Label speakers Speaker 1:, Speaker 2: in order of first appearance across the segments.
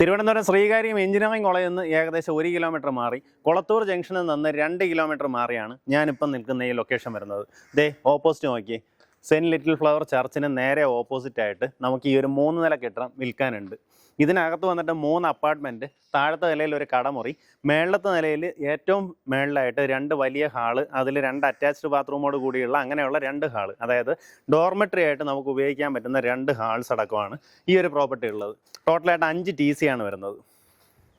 Speaker 1: Thiruvananthapuram Sreekaryam engineering കോളേജിൽ നിന്ന് ഏകദേശം ഒരു കിലോമീറ്റർ മാറി കൊളത്തൂർ ജംഗ്ഷനിൽ നിന്ന് രണ്ട് കിലോമീറ്റർ മാറിയാണ് ഞാനിപ്പം നിൽക്കുന്ന ഈ ലൊക്കേഷൻ വരുന്നത്. ദേ ഓപ്പോസിറ്റ് നോക്കി സെന്റ് ലിറ്റിൽ ഫ്ലവർ ചർച്ചിന് നേരെ ഓപ്പോസിറ്റ് ആയിട്ട് നമുക്ക് ഈ ഒരു മൂന്ന് നില കെട്ടിടം വിൽക്കാനുണ്ട്. ഇതിനകത്ത് വന്നിട്ട് മൂന്ന് അപ്പാർട്ട്മെന്റ് താഴത്തെ നിലയിൽ ഒരു കടമുറി മേളത്തെ നിലയിൽ ഏറ്റവും മേളിലായിട്ട് രണ്ട് വലിയ ഹാൾ അതിൽ രണ്ട് അറ്റാച്ച്ഡ് ബാത്റൂമോട് കൂടിയുള്ള അങ്ങനെയുള്ള രണ്ട് ഹാൾ അതായത് ഡോർമെട്രി ആയിട്ട് നമുക്ക് ഉപയോഗിക്കാൻ പറ്റുന്ന രണ്ട് ഹാൾസ് അടക്കമാണ് ഈ ഒരു പ്രോപ്പർട്ടി ഉള്ളത്. ടോട്ടലായിട്ട് അഞ്ച് ടി ആണ് വരുന്നത്.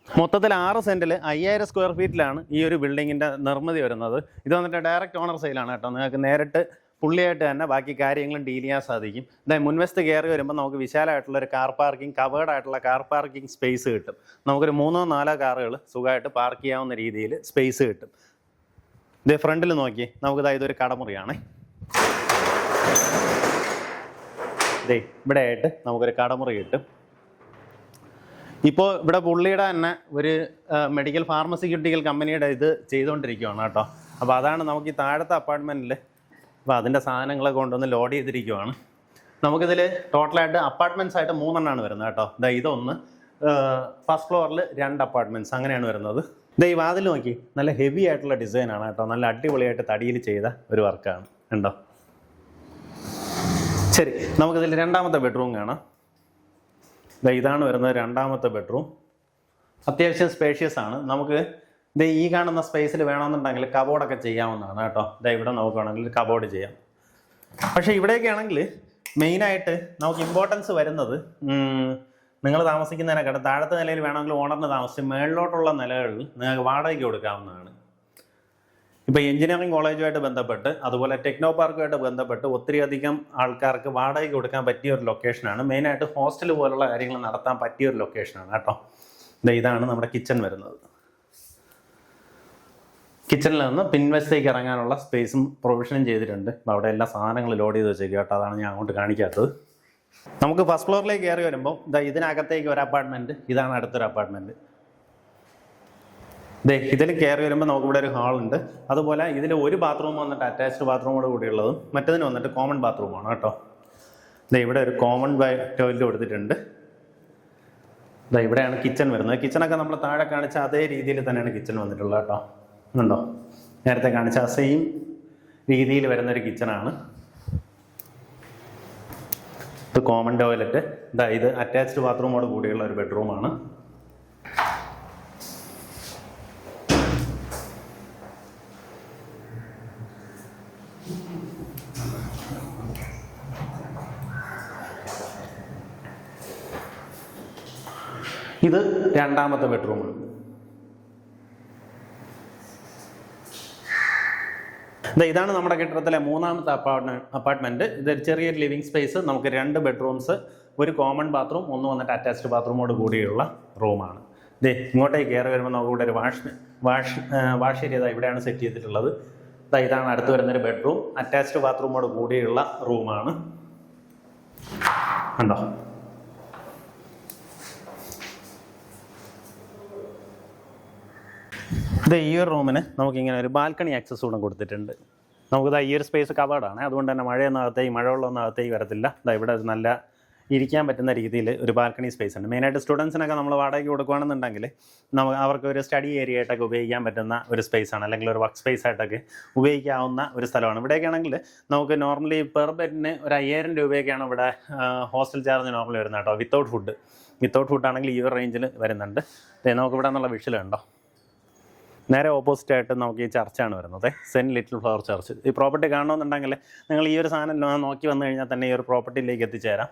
Speaker 1: മൊത്തത്തിൽ ആറ് സെന്റിൽ അയ്യായിരം സ്ക്വയർ ഫീറ്റിലാണ് ഈ ഒരു ബിൽഡിങ്ങിന്റെ നിർമ്മിതി വരുന്നത്. ഇത് വന്നിട്ട് ഡയറക്റ്റ് ഓണർ സെയിലാണ് കേട്ടോ. നിങ്ങൾക്ക് നേരിട്ട് പുള്ളിയായിട്ട് തന്നെ ബാക്കി കാര്യങ്ങളും ഡീൽ ചെയ്യാൻ സാധിക്കും. അതായത് മുൻവശത്ത് കയറി വരുമ്പോൾ നമുക്ക് വിശാലമായിട്ടുള്ള ഒരു കാർ പാർക്കിംഗ് കവേർഡ് ആയിട്ടുള്ള കാർ പാർക്കിംഗ് സ്പേസ് കിട്ടും. നമുക്കൊരു മൂന്നോ നാലോ കാറുകൾ സുഖമായിട്ട് പാർക്ക് ചെയ്യാവുന്ന രീതിയിൽ സ്പേസ് കിട്ടും. ഇതേ ഫ്രണ്ടിൽ നോക്കി നമുക്ക് നമുക്കിതാ ഇതൊരു കടമുറിയാണ്. ദേ ഇവിടെ ആയിട്ട് നമുക്കൊരു കടമുറി കിട്ടും. ഇപ്പോൾ ഇവിടെ പുള്ളിയുടെ തന്നെ ഒരു മെഡിക്കൽ ഫാർമസ്യൂട്ടിക്കൽ കമ്പനിയുടെ ഇത് ചെയ്തുകൊണ്ടിരിക്കുകയാണ് കേട്ടോ. അപ്പോൾ അതാണ് നമുക്ക് ഈ താഴത്തെ അപ്പാർട്ട്മെന്റിൽ അപ്പോൾ അതിന്റെ സാധനങ്ങളെ കൊണ്ടുവന്ന് ലോഡ് ചെയ്തിരിക്കുവാണ്. നമുക്കിതിൽ ടോട്ടലായിട്ട് അപ്പാർട്ട്മെന്റ്സ് ആയിട്ട് മൂന്നെണ്ണമാണ് വരുന്നത് കേട്ടോ. ദാ ഇതൊന്ന് ഫസ്റ്റ് ഫ്ലോറിൽ രണ്ട് അപ്പാർട്ട്മെന്റ്സ് അങ്ങനെയാണ് വരുന്നത്. ഈ വാതിൽ നോക്കി നല്ല ഹെവി ആയിട്ടുള്ള ഡിസൈനാണ് കേട്ടോ. നല്ല അടിപൊളിയായിട്ട് തടിയിൽ ചെയ്ത ഒരു വർക്കാണ് ഉണ്ടോ ശരി നമുക്കിതിൽ രണ്ടാമത്തെ ബെഡ്റൂം കാണാം. ഇതാണ് വരുന്നത് രണ്ടാമത്തെ ബെഡ്റൂം അത്യാവശ്യം സ്പേഷ്യസ് ആണ്. നമുക്ക് ദേ ഈ കാണുന്ന സ്പേസിൽ വേണമെന്നുണ്ടെങ്കിൽ കബോർഡൊക്കെ ചെയ്യാവുന്നതാണ് കേട്ടോ. ദേ ഇവിടെ നോക്കുകയാണെങ്കിൽ കബോർഡ് ചെയ്യാം. പക്ഷേ ഇവിടെയൊക്കെ ആണെങ്കിൽ മെയിനായിട്ട് നമുക്ക് ഇമ്പോർട്ടൻസ് വരുന്നത് നിങ്ങൾ താമസിക്കുന്നതിനെക്കാട്ടും താഴത്തെ നിലയിൽ വേണമെങ്കിൽ ഓണറിന് താമസിച്ച് മേളിലോട്ടുള്ള നിലകളിൽ നിങ്ങൾക്ക് വാടകയ്ക്ക് കൊടുക്കാവുന്നതാണ്. ഇപ്പോൾ എഞ്ചിനീയറിംഗ് കോളേജുമായിട്ട് ബന്ധപ്പെട്ട് അതുപോലെ ടെക്നോ പാർക്കുമായിട്ട് ബന്ധപ്പെട്ട് ഒത്തിരിയധികം ആൾക്കാർക്ക് വാടകയ്ക്ക് കൊടുക്കാൻ പറ്റിയ ഒരു ലൊക്കേഷനാണ് മെയിനായിട്ട് ഹോസ്റ്റൽ പോലുള്ള കാര്യങ്ങൾ നടത്താൻ പറ്റിയ ഒരു ലൊക്കേഷനാണ് കേട്ടോ. ഇതാണ് നമ്മുടെ കിച്ചൺ വരുന്നത്. കിച്ചണിൽ നിന്ന് പിൻവശത്തേക്ക് ഇറങ്ങാനുള്ള സ്പേസും പ്രൊവിഷനും ചെയ്തിട്ടുണ്ട്. അപ്പോൾ അവിടെ എല്ലാ സാധനങ്ങളും ലോഡ് ചെയ്ത് വെച്ചേക്കും കേട്ടോ. അതാണ് ഞാൻ അങ്ങോട്ട് കാണിക്കാത്തത്. നമുക്ക് ഫസ്റ്റ് ഫ്ലോറിലേക്ക് കയറി വരുമ്പോൾ ഇതാ ഇതിനകത്തേക്ക് ഒരു അപ്പാർട്ട്മെന്റ് ഇതാണ് അടുത്തൊരു അപ്പാർട്ട്മെന്റ് ദേ ഇതിൽ കയറി വരുമ്പോൾ നമുക്ക് ഇവിടെ ഒരു ഹാളുണ്ട് അതുപോലെ ഇതിൽ ഒരു ബാത്റൂം വന്നിട്ട് അറ്റാച്ച്ഡ് ബാത്റൂമോട് കൂടിയുള്ളതും മറ്റതിന് വന്നിട്ട് കോമൺ ബാത്റൂമാണ് കേട്ടോ. ദേ ഇവിടെ ഒരു കോമൺ ടോയ്ലറ്റ് കൊടുത്തിട്ടുണ്ട്. ദാ ഇവിടെയാണ് കിച്ചൺ വരുന്നത്. കിച്ചണൊക്കെ നമ്മൾ താഴെ കാണിച്ച അതേ രീതിയിൽ തന്നെയാണ് കിച്ചൺ വന്നിട്ടുള്ളത് കേട്ടോ. ഉണ്ടോ? നേരത്തെ കാണിച്ച ആ സെയിം രീതിയിൽ വരുന്ന ഒരു കിച്ചണാണ് ഇത് കോമൺ ടോയ്ലറ്റ് ഇതാ ഇത് അറ്റാച്ച്ഡ് ബാത്റൂമോട് കൂടിയുള്ള ഒരു ബെഡ്റൂമാണ് ഇത് രണ്ടാമത്തെ ബെഡ്റൂമാണ് ഇതാണ് നമ്മുടെ കെട്ടിടത്തിലെ മൂന്നാമത്തെ അപ്പാർട്ട്മെന്റ് അപ്പാർട്ട്മെന്റ് ഇത് ചെറിയൊരു ലിവിംഗ് സ്പേസ് നമുക്ക് രണ്ട് ബെഡ്റൂംസ് ഒരു കോമൺ ബാത്റൂം ഒന്ന് വന്നിട്ട് അറ്റാച്ച്ഡ് ബാത്റൂമോട് കൂടിയുള്ള റൂമാണ് ദേ ഇങ്ങോട്ടേക്ക് കയറി വരുമ്പോൾ നമുക്ക് ഇവിടെ ഒരു വാഷ് വാഷ് വാഷ് ഏരിയ ഇവിടെയാണ് സെറ്റ് ചെയ്തിട്ടുള്ളത്. ഇതാ ഇതാണ് അടുത്ത് വരുന്നൊരു ബെഡ്റൂം അറ്റാച്ച്ഡ് ബാത്റൂമോട് കൂടിയുള്ള റൂമാണ് കണ്ടോ? ഇത് ഈ ഒരു റൂമിന് നമുക്കിങ്ങനെ ഒരു ബാൽക്കണി ആക്സസ് കൂടെ കൊടുത്തിട്ടുണ്ട്. നമുക്കിത് ഈ ഒരു സ്പേസ് കവേർഡാണ് അതുകൊണ്ട് തന്നെ മഴയൊന്നും മഴവെള്ളമൊന്നാകത്തേക്ക് വരത്തില്ല. ദാ ഇവിടെ നല്ല ഇരിക്കാൻ പറ്റുന്ന രീതിയിൽ ഒരു ബാൽക്കണി സ്പേസ് ഉണ്ട്. മെയിനായിട്ട് സ്റ്റുഡൻസിനൊക്കെ നമ്മൾ വാടകയ്ക്ക് കൊടുക്കുകയാണെന്നുണ്ടെങ്കിൽ നമുക്ക് അവർക്ക് ഒരു സ്റ്റഡി ഏരിയ ആയിട്ടൊക്കെ ഉപയോഗിക്കാൻ പറ്റുന്ന ഒരു സ്പേസ് ആണ്. അല്ലെങ്കിൽ ഒരു വർക്ക് സ്പേസ് ആയിട്ടൊക്കെ ഉപയോഗിക്കാവുന്ന ഒരു സ്ഥലമാണ്. ഇവിടെയൊക്കെ ആണെങ്കിൽ നമുക്ക് നോർമലി പെർ ബെഡിന് ഒരു അയ്യായിരം രൂപയൊക്കെയാണ് ഇവിടെ ഹോസ്റ്റൽ ചാർജ് നോർമലി വരുന്നത് കേട്ടോ. വിത്തൗട്ട് ഫുഡ് വിത്തൗട്ട് ഫുഡ് ആണെങ്കിൽ ഈ ഒരു റേഞ്ചിൽ വരുന്നുണ്ട്. നമുക്ക് ഇവിടെ നിന്നുള്ള വിഷലുണ്ടോ നേരെ ഓപ്പോസിറ്റ് ആയിട്ട് നമുക്ക് ഈ ചർച്ചാണ് വരുന്നത്. Saint little flower church. ഈ പ്രോപ്പർട്ടി കാണണമെന്നുണ്ടെങ്കിൽ നിങ്ങൾ ഈ ഒരു സാധനം നോക്കി വന്നു കഴിഞ്ഞാൽ തന്നെ ഈ ഒരു പ്രോപ്പർട്ടിയിലേക്ക് എത്തിച്ചേരാം.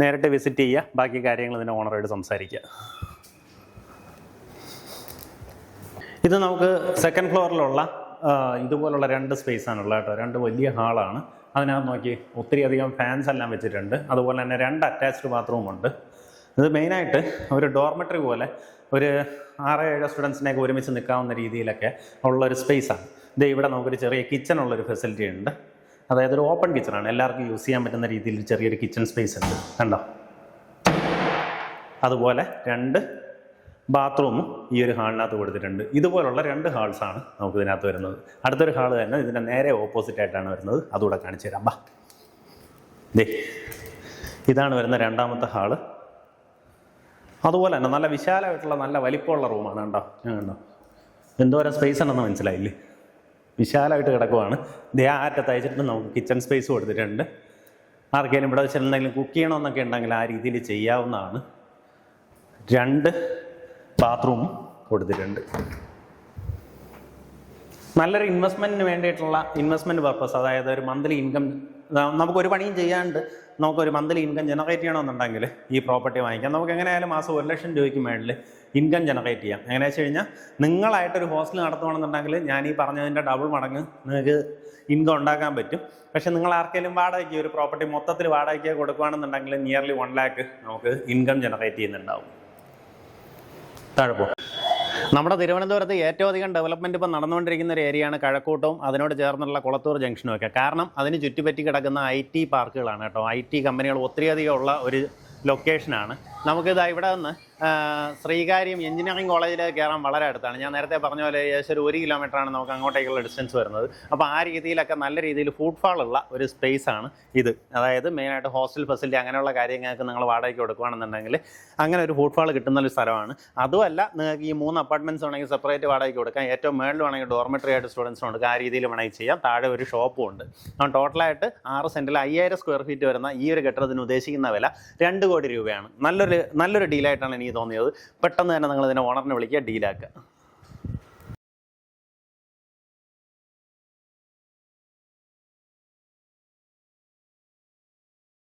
Speaker 1: നേരിട്ട് വിസിറ്റ് ചെയ്യുക. ബാക്കി കാര്യങ്ങൾ ഇതിന്റെ ഓണറായിട്ട് സംസാരിക്കുക. ഇത് നമുക്ക് സെക്കൻഡ് ഫ്ലോറിലുള്ള ഇതുപോലുള്ള രണ്ട് സ്പേസ് ഉള്ളത് കേട്ടോ. രണ്ട് വലിയ ഹാളാണ് അതിനകത്ത് നോക്കി ഒത്തിരി അധികം ഫാൻസ് എല്ലാം വെച്ചിട്ടുണ്ട്. അതുപോലെ തന്നെ രണ്ട് അറ്റാച്ച്ഡ് ബാത്റൂമുണ്ട് ഇത് മെയിനായിട്ട് ഒരു ഡോർമെട്രി പോലെ ഒരു ആറ് ഏഴ് സ്റ്റുഡൻസിനെയൊക്കെ ഒരുമിച്ച് നിൽക്കാവുന്ന രീതിയിലൊക്കെ ഉള്ള ഒരു സ്പേസാണ് ഇത് ഇവിടെ നമുക്കൊരു ചെറിയ കിച്ചൺ ഉള്ളൊരു ഫെസിലിറ്റി ഉണ്ട്. അതായത് ഒരു ഓപ്പൺ കിച്ചണാണ് എല്ലാവർക്കും യൂസ് ചെയ്യാൻ പറ്റുന്ന രീതിയിൽ ചെറിയൊരു കിച്ചൺ സ്പേസ് ഉണ്ട്. കണ്ടോ? അതുപോലെ രണ്ട് ബാത്റൂമും ഈ ഒരു ഹാളിനകത്ത് കൊടുത്തിട്ടുണ്ട്. ഇതുപോലുള്ള രണ്ട് ഹാൾസാണ് നമുക്ക് ഇതിനകത്ത് വരുന്നത്. അടുത്തൊരു ഹാൾ തന്നെ ഇതിന്റെ നേരെ ഓപ്പോസിറ്റ് ആയിട്ടാണ് വരുന്നത്. അതുകൂടെ കാണിച്ചു തരാം. ബാ. ദേ ഇതാണ് വരുന്ന രണ്ടാമത്തെ ഹാൾ അതുപോലെ തന്നെ നല്ല വിശാലമായിട്ടുള്ള നല്ല വലിപ്പമുള്ള റൂമാണ് കണ്ടോ? ഞാൻ കണ്ടോ? എന്തോരം സ്പേസ് ഉണ്ടെന്ന് മനസ്സിലായില്ലേ? വിശാലമായിട്ട് കിടക്കുവാണ്. ദേ ആറ്റ അറ്റത്ത് അയച്ചിട്ട് നമുക്ക് കിച്ചൺ സ്പേസ് കൊടുത്തിട്ടുണ്ട് ആർക്കെങ്കിലും ഇവിടെ വെച്ച് എന്തെങ്കിലും കുക്ക് ചെയ്യണമെന്നൊക്കെ ഉണ്ടെങ്കിൽ ആ രീതിയിൽ ചെയ്യാവുന്നതാണ്. രണ്ട് ബാത്റൂമും കൊടുത്തിട്ടുണ്ട്. നല്ലൊരു ഇൻവെസ്റ്റ്മെന്റിന് വേണ്ടിയിട്ടുള്ള ഇൻവെസ്റ്റ്മെന്റ് പർപ്പസ് അതായത് ഒരു മന്ത്ലി ഇൻകം നമുക്കൊരു പണിയും ചെയ്യാണ്ട് നമുക്കൊരു മന്ത്ലി ഇൻകം ജനറേറ്റ് ചെയ്യണമെന്നുണ്ടെങ്കിൽ ഈ പ്രോപ്പർട്ടി വാങ്ങിക്കാം. നമുക്ക് എങ്ങനെയായാലും മാസം ഒരു ലക്ഷം രൂപയ്ക്ക് മേളിൽ ഇൻകം ജനറേറ്റ് ചെയ്യാം. എങ്ങനെ വെച്ച് കഴിഞ്ഞാൽ നിങ്ങളായിട്ടൊരു ഹോസ്റ്റൽ നടത്തുകയാണെന്നുണ്ടെങ്കിൽ ഞാൻ ഈ പറഞ്ഞതിന്റെ ഡബിൾ മടങ്ങ് നിങ്ങൾക്ക് ഇൻകം ഉണ്ടാക്കാൻ പറ്റും. പക്ഷെ നിങ്ങൾ ആർക്കെങ്കിലും വാടകയ്ക്ക് ഒരു പ്രോപ്പർട്ടി മൊത്തത്തിൽ വാടകയ്ക്ക് കൊടുക്കുകയാണെന്നുണ്ടെങ്കിൽ നിയർലി വൺ ലാക്ക് നമുക്ക് ഇൻകം ജനറേറ്റ് ചെയ്യുന്നുണ്ടാവും. താഴെ പോ. നമ്മുടെ തിരുവനന്തപുരത്ത് ഏറ്റവും അധികം ഡെവലപ്മെന്റ് ഇപ്പോൾ നടന്നുകൊണ്ടിരിക്കുന്ന ഒരു ഏരിയയാണ് കഴക്കൂട്ടവും അതിനോട് ചേർന്നുള്ള കുളത്തൂർ ജംഗ്ഷനും ഒക്കെ. കാരണം അതിന് ചുറ്റിപ്പറ്റി കിടക്കുന്ന ഐ ടി പാർക്കുകളാണ് കേട്ടോ. ഐ ടി കമ്പനികൾ ഒത്തിരിയധികം ഉള്ള ഒരു ലൊക്കേഷനാണ് നമുക്കിതാ ഇവിടെ നിന്ന് ശ്രീകാര്യം എഞ്ചിനീയറിംഗ് കോളേജിലേക്ക് കയറാൻ വളരെ അടുത്താണ്. ഞാൻ നേരത്തെ പറഞ്ഞ പോലെ ഏകദേശം ഒരു കിലോമീറ്ററാണ് നമുക്ക് അങ്ങോട്ടേക്കുള്ള ഡിസ്റ്റൻസ് വരുന്നത്. അപ്പോൾ ആ രീതിയിലൊക്കെ നല്ല രീതിയിൽ ഫുട്ഫാൾ ഉള്ള ഒരു സ്പേസ് ആണ് ഇത്. അതായത് മെയിനായിട്ട് ഹോസ്റ്റൽ ഫെസിലിറ്റി അങ്ങനെയുള്ള കാര്യങ്ങൾക്ക് നിങ്ങൾ വാടകയ്ക്ക് കൊടുക്കുകയാണെന്നുണ്ടെങ്കിൽ അങ്ങനെ ഒരു ഫുട്ഫാൾ കിട്ടുന്ന ഒരു സ്ഥലമാണ്. അതുമല്ല നിങ്ങൾക്ക് ഈ മൂന്ന് അപ്പാർട്ട്മെന്റ്സ് വേണമെങ്കിൽ സെപ്പറേറ്റ് വാടകയ്ക്ക് കൊടുക്കാം. ഏറ്റവും മേളിൽ വേണമെങ്കിൽ ഡോർമെറ്ററി ആയിട്ട് സ്റ്റുഡൻസിന് കൊടുക്കാം ആ രീതിയിൽ വേണമെങ്കിൽ ചെയ്യാം. താഴെ ഒരു ഷോപ്പും ഉണ്ട്. അപ്പം ടോട്ടലായിട്ട് ആറ് സെന്റിൽ അയ്യായിരം സ്ക്വയർ ഫീറ്റ് വരുന്ന ഈ ഒരു കെട്ടിടത്തിന് ഉദ്ദേശിക്കുന്ന വില രണ്ട് കോടി രൂപയാണ്. നല്ലൊരു നല്ലൊരു ഡീലായിട്ടാണ് എനിക്ക് തോന്നിയത്. പെട്ടെന്ന് തന്നെ നിങ്ങൾ ഇതിനെ ഓണറിനെ വിളിക്കുക ഡീലാക്കുക